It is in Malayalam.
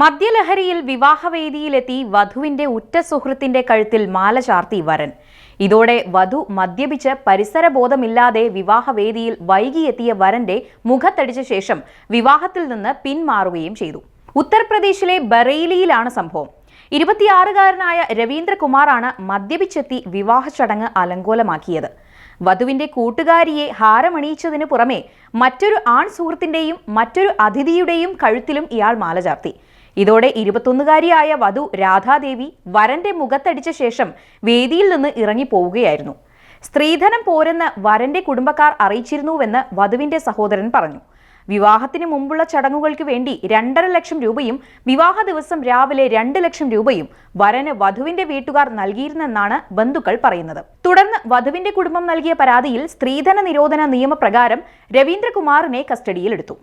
മദ്യലഹരിയിൽ വിവാഹവേദിയിലെത്തി വധുവിന്റെ ഉറ്റ സുഹൃത്തിന്റെ കഴുത്തിൽ മാല ചാർത്തി വരൻ. ഇതോടെ വധു മദ്യപിച്ച് പരിസരബോധമില്ലാതെ വിവാഹവേദിയിൽ വൈകിയെത്തിയ വരന്റെ മുഖത്തടിച്ച ശേഷം വിവാഹത്തിൽ നിന്ന് പിന്മാറുകയും ചെയ്തു. ഉത്തർപ്രദേശിലെ ബറേലിയിലാണ് സംഭവം. ഇരുപത്തിയാറുകാരനായ രവീന്ദ്രകുമാറാണ് മദ്യപിച്ചെത്തി വിവാഹ ചടങ്ങ് അലങ്കോലമാക്കിയത്. വധുവിന്റെ കൂട്ടുകാരിയെ ഹാരമണിയിച്ചതിനു പുറമെ മറ്റൊരു ആൺ സുഹൃത്തിന്റെയും മറ്റൊരു അതിഥിയുടെയും കഴുത്തിലും ഇയാൾ മാല ചാർത്തി. ഇതോടെ ഇരുപത്തൊന്നുകാരിയായ വധു രാധാദേവി വരന്റെ മുഖത്തടിച്ച ശേഷം വേദിയിൽ നിന്ന് ഇറങ്ങി പോവുകയായിരുന്നു സ്ത്രീധനം പോരെന്ന് വരന്റെ കുടുംബക്കാർ അറിയിച്ചിരുന്നുവെന്ന് വധുവിന്റെ സഹോദരൻ പറഞ്ഞു. വിവാഹത്തിന് മുമ്പുള്ള ചടങ്ങുകൾക്ക് വേണ്ടി രണ്ടര ലക്ഷം രൂപയും വിവാഹ ദിവസം രാവിലെ രണ്ട് ലക്ഷം രൂപയും വരന് വധുവിന്റെ വീട്ടുകാർ നൽകിയിരുന്നെന്നാണ് ബന്ധുക്കൾ പറയുന്നത്. തുടർന്ന് വധുവിന്റെ കുടുംബം നൽകിയ പരാതിയിൽ സ്ത്രീധന നിരോധന നിയമപ്രകാരം രവീന്ദ്രകുമാറിനെ കസ്റ്റഡിയിലെടുത്തു.